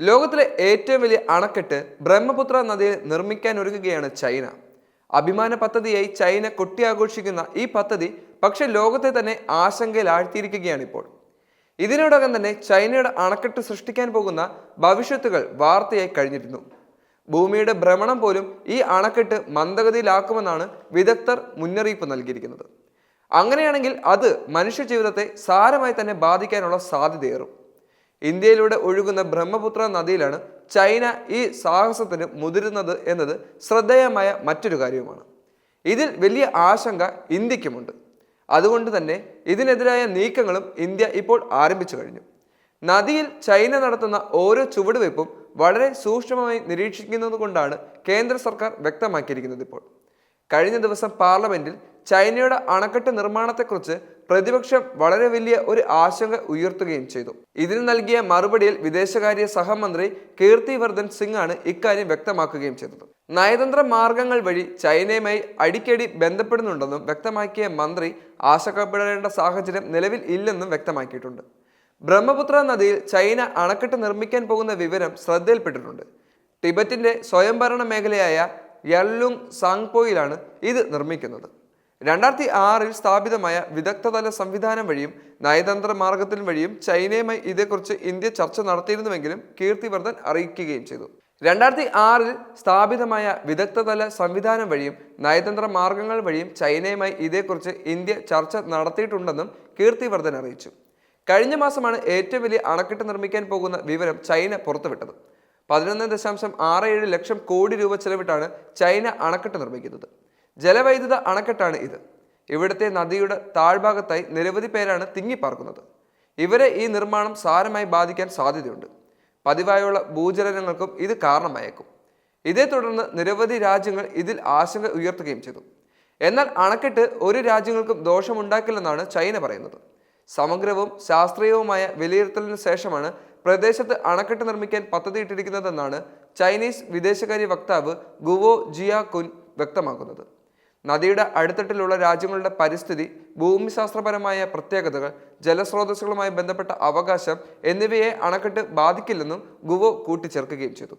ലോകത്തിലെ ഏറ്റവും വലിയ അണക്കെട്ട് ബ്രഹ്മപുത്ര നദിയിൽ നിർമ്മിക്കാൻ ഒരുങ്ങുകയാണ് ചൈന. അഭിമാന പദ്ധതിയായി ചൈന കൊട്ടിയാഘോഷിക്കുന്ന ഈ പദ്ധതി പക്ഷെ ലോകത്തെ തന്നെ ആശങ്കയിൽ ആഴ്ത്തിയിരിക്കുകയാണ് ഇപ്പോൾ ഇതിനോടകം തന്നെ ചൈനയുടെ അണക്കെട്ട് സൃഷ്ടിക്കാൻ പോകുന്ന ഭവിഷ്യത്തുകൾ വാർത്തയായി കഴിഞ്ഞിരുന്നു. ഭൂമിയുടെ ഭ്രമണം പോലും ഈ അണക്കെട്ട് മന്ദഗതിയിലാക്കുമെന്നാണ് വിദഗ്ധർ മുന്നറിയിപ്പ് നൽകിയിരിക്കുന്നത്. അങ്ങനെയാണെങ്കിൽ അത് മനുഷ്യ ജീവിതത്തെ സാരമായി തന്നെ ബാധിക്കാനുള്ള സാധ്യതയേറും. ഇന്ത്യയിലൂടെ ഒഴുകുന്ന ബ്രഹ്മപുത്ര നദിയിലാണ് ചൈന ഈ സാഹസത്തിന് മുതിരുന്നത് എന്നത് ശ്രദ്ധേയമായ മറ്റൊരു കാര്യവുമാണ്. ഇതിൽ വലിയ ആശങ്ക ഇന്ത്യക്കുമുണ്ട്. അതുകൊണ്ട് തന്നെ ഇതിനെതിരായ നീക്കങ്ങളും ഇന്ത്യ ഇപ്പോൾ ആരംഭിച്ചു കഴിഞ്ഞു. നദിയിൽ ചൈന നടത്തുന്ന ഓരോ ചുവടുവയ്പും വളരെ സൂക്ഷ്മമായി നിരീക്ഷിക്കുന്നത് കൊണ്ടാണ് കേന്ദ്ര സർക്കാർ വ്യക്തമാക്കിയിരിക്കുന്നത് ഇപ്പോൾ. കഴിഞ്ഞ ദിവസം പാർലമെന്റിൽ ചൈനയുടെ അണക്കെട്ട് നിർമ്മാണത്തെക്കുറിച്ച് പ്രതിപക്ഷം വളരെ വലിയ ഒരു ആശങ്ക ഉയർത്തുകയും ചെയ്തു. ഇതിന് നൽകിയ മറുപടിയിൽ വിദേശകാര്യ സഹമന്ത്രി കീർത്തിവർദ്ധൻ സിംഗ് ആണ് ഇക്കാര്യം വ്യക്തമാക്കുകയും ചെയ്തത്. നയതന്ത്ര മാർഗങ്ങൾ വഴി ചൈനയുമായി അടിക്കടി ബന്ധപ്പെടുന്നുണ്ടെന്നും വ്യക്തമാക്കിയ മന്ത്രി ആശങ്കപ്പെടേണ്ട സാഹചര്യം നിലവിൽ ഇല്ലെന്നും വ്യക്തമാക്കിയിട്ടുണ്ട്. ബ്രഹ്മപുത്ര നദിയിൽ ചൈന അണക്കെട്ട് നിർമ്മിക്കാൻ പോകുന്ന വിവരം ശ്രദ്ധയിൽപ്പെട്ടിട്ടുണ്ട്. ടിബറ്റിന്റെ സ്വയംഭരണ മേഖലയായ യല്ലുങ് സാങ്പോയിലാണ് ഇത് നിർമ്മിക്കുന്നത്. രണ്ടായിരത്തി ആറിൽ സ്ഥാപിതമായ വിദഗ്ധതല സംവിധാനം വഴിയും നയതന്ത്ര മാർഗത്തിൽ വഴിയും ചൈനയുമായി ഇതേക്കുറിച്ച് ഇന്ത്യ ചർച്ച നടത്തിയിരുന്നുവെങ്കിലും കീർത്തിവർദ്ധൻ അറിയിക്കുകയും ചെയ്തു. രണ്ടായിരത്തി ആറിൽ സ്ഥാപിതമായ വിദഗ്ധതല സംവിധാനം വഴിയും നയതന്ത്ര മാർഗങ്ങൾ വഴിയും ചൈനയുമായി ഇതേക്കുറിച്ച് ഇന്ത്യ ചർച്ച നടത്തിയിട്ടുണ്ടെന്നും കീർത്തിവർദ്ധൻ അറിയിച്ചു. കഴിഞ്ഞ മാസമാണ് ഏറ്റവും വലിയ അണക്കെട്ട് നിർമ്മിക്കാൻ പോകുന്ന വിവരം ചൈന പുറത്തുവിട്ടത്. പതിനൊന്ന് ദശാംശം ആറ് ഏഴ് ലക്ഷം കോടി രൂപ ചെലവിട്ടാണ് ചൈന അണക്കെട്ട് നിർമ്മിക്കുന്നത്. ജലവൈദ്യുത അണക്കെട്ടാണ് ഇത്. ഇവിടുത്തെ നദിയുടെ താഴ്ഭാഗത്തായി നിരവധി പേരാണ് തിങ്ങിപ്പാർക്കുന്നത്. ഇവരെ ഈ നിർമ്മാണം സാരമായി ബാധിക്കാൻ സാധ്യതയുണ്ട്. പതിവായുള്ള ഭൂചലനങ്ങൾക്കും ഇത് കാരണമായേക്കും. ഇതേ തുടർന്ന് നിരവധി രാജ്യങ്ങൾ ഇതിൽ ആശങ്ക ഉയർത്തുകയും ചെയ്തു. എന്നാൽ അണക്കെട്ട് ഒരു രാജ്യങ്ങൾക്കും ദോഷമുണ്ടാക്കില്ലെന്നാണ് ചൈന പറയുന്നത്. സമഗ്രവും ശാസ്ത്രീയവുമായ വിലയിരുത്തലിന് ശേഷമാണ് പ്രദേശത്ത് അണക്കെട്ട് നിർമ്മിക്കാൻ പദ്ധതിയിട്ടിരിക്കുന്നതെന്നാണ് ചൈനീസ് വിദേശകാര്യ വക്താവ് ഗുവോ ജിയാ കുൻ വ്യക്തമാക്കുന്നത്. നദിയുടെ അടുത്തട്ടിലുള്ള രാജ്യങ്ങളുടെ പരിസ്ഥിതി ഭൂമിശാസ്ത്രപരമായ പ്രത്യേകതകൾ ജലസ്രോതസ്സുകളുമായി ബന്ധപ്പെട്ട അവകാശം എന്നിവയെ അണക്കെട്ട് ബാധിക്കില്ലെന്നും ഗുവോ കൂട്ടിച്ചേർക്കുകയും ചെയ്തു.